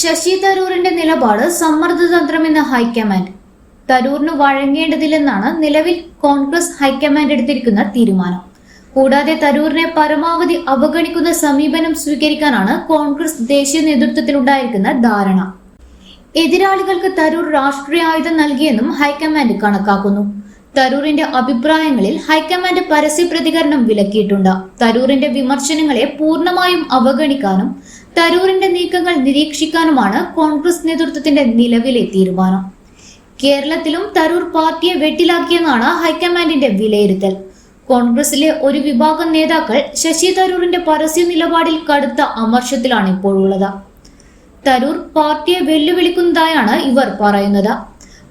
ശശി തരൂരിന്റെ നിലപാട് സമ്മർദ്ദതന്ത്രമെന്ന് ഹൈക്കമാൻഡ്. തരൂറിന് വഴങ്ങേണ്ടതില്ലെന്നാണ് നിലവിൽ കോൺഗ്രസ് ഹൈക്കമാൻഡ് എടുത്തിരിക്കുന്ന തീരുമാനം. കൂടാതെ തരൂറിനെ പരമാവധി അവഗണിക്കുന്ന സമീപനം സ്വീകരിക്കാനാണ് കോൺഗ്രസ് ദേശീയ നേതൃത്വത്തിലുണ്ടായിരിക്കുന്ന ധാരണ. എതിരാളികൾക്ക് തരൂർ രാഷ്ട്രീയ ആയുധം നൽകിയെന്നും ഹൈക്കമാൻഡ് കണക്കാക്കുന്നു. തരൂരിന്റെ അഭിപ്രായങ്ങളിൽ ഹൈക്കമാൻഡ് പരസ്യ പ്രതികരണം വിലക്കിയിട്ടുണ്ട്. തരൂറിന്റെ വിമർശനങ്ങളെ പൂർണമായും അവഗണിക്കാനും തരൂറിന്റെ നീക്കങ്ങൾ നിരീക്ഷിക്കാനുമാണ് കോൺഗ്രസ് നേതൃത്വത്തിന്റെ നിലവിലെ തീരുമാനം. കേരളത്തിലും തരൂർ പാർട്ടിയെ വെട്ടിലാക്കിയെന്നാണ് ഹൈക്കമാൻഡിന്റെ വിലയിരുത്തൽ. കോൺഗ്രസിലെ ഒരു വിഭാഗം നേതാക്കൾ ശശി തരൂറിന്റെ പരസ്യ നിലപാടിൽ കടുത്ത അമർഷത്തിലാണ് ഇപ്പോഴുള്ളത്. തരൂർ പാർട്ടിയെ വെല്ലുവിളിക്കുന്നതായാണ് ഇവർ പറയുന്നത്.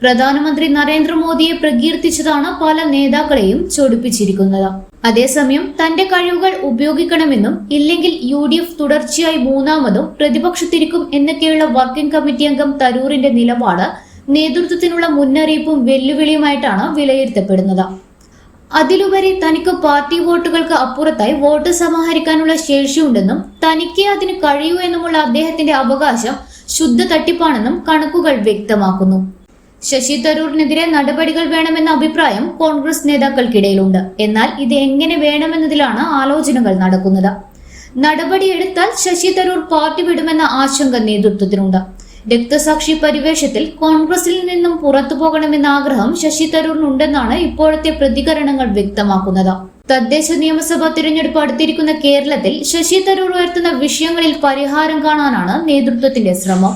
പ്രധാനമന്ത്രി നരേന്ദ്രമോദിയെ പ്രകീർത്തിച്ചതാണ് പല നേതാക്കളെയും ചൊടിപ്പിച്ചിരിക്കുന്നത്. അതേസമയം തന്റെ കഴിവുകൾ ഉപയോഗിക്കണമെന്നും ഇല്ലെങ്കിൽ യു ഡി എഫ് തുടർച്ചയായി മൂന്നാമതും പ്രതിപക്ഷത്തിരിക്കും എന്നൊക്കെയുള്ള വർക്കിംഗ് കമ്മിറ്റി അംഗം തരൂറിന്റെ നിലപാട് നേതൃത്വത്തിനുള്ള മുന്നറിയിപ്പും വെല്ലുവിളിയുമായിട്ടാണ് വിലയിരുത്തപ്പെടുന്നത്. അതിലുപരി തനിക്ക് പാർട്ടി വോട്ടുകൾക്ക് അപ്പുറത്തായി വോട്ട് സമാഹരിക്കാനുള്ള ശേഷിയുണ്ടെന്നും തനിക്ക് അതിന് കഴിയൂ എന്നുമുള്ള അദ്ദേഹത്തിന്റെ അവകാശം ശുദ്ധ തട്ടിപ്പാണെന്നും കണക്കുകൾ വ്യക്തമാക്കുന്നു. ശശി തരൂരിനെതിരെ നടപടികൾ വേണമെന്ന അഭിപ്രായം കോൺഗ്രസ് നേതാക്കൾക്കിടയിലുണ്ട്. എന്നാൽ ഇത് എങ്ങനെ വേണമെന്നതിലാണ് ആലോചനകൾ നടക്കുന്നത്. നടപടിയെടുത്താൽ ശശി തരൂർ പാർട്ടി വിടുമെന്ന ആശങ്ക നേതൃത്വത്തിനുണ്ട്. രക്തസാക്ഷി പരിവേഷത്തിൽ കോൺഗ്രസിൽ നിന്നും പുറത്തു പോകണമെന്ന ആഗ്രഹം ശശി തരൂറിനുണ്ടെന്നാണ് ഇപ്പോഴത്തെ പ്രതികരണങ്ങൾ വ്യക്തമാക്കുന്നത്. തദ്ദേശ നിയമസഭാ തിരഞ്ഞെടുപ്പ് അടുത്തിരിക്കുന്ന കേരളത്തിൽ ശശി തരൂർ ഉയർത്തുന്ന വിഷയങ്ങളിൽ പരിഹാരം കാണാനാണ് നേതൃത്വത്തിന്റെ ശ്രമം.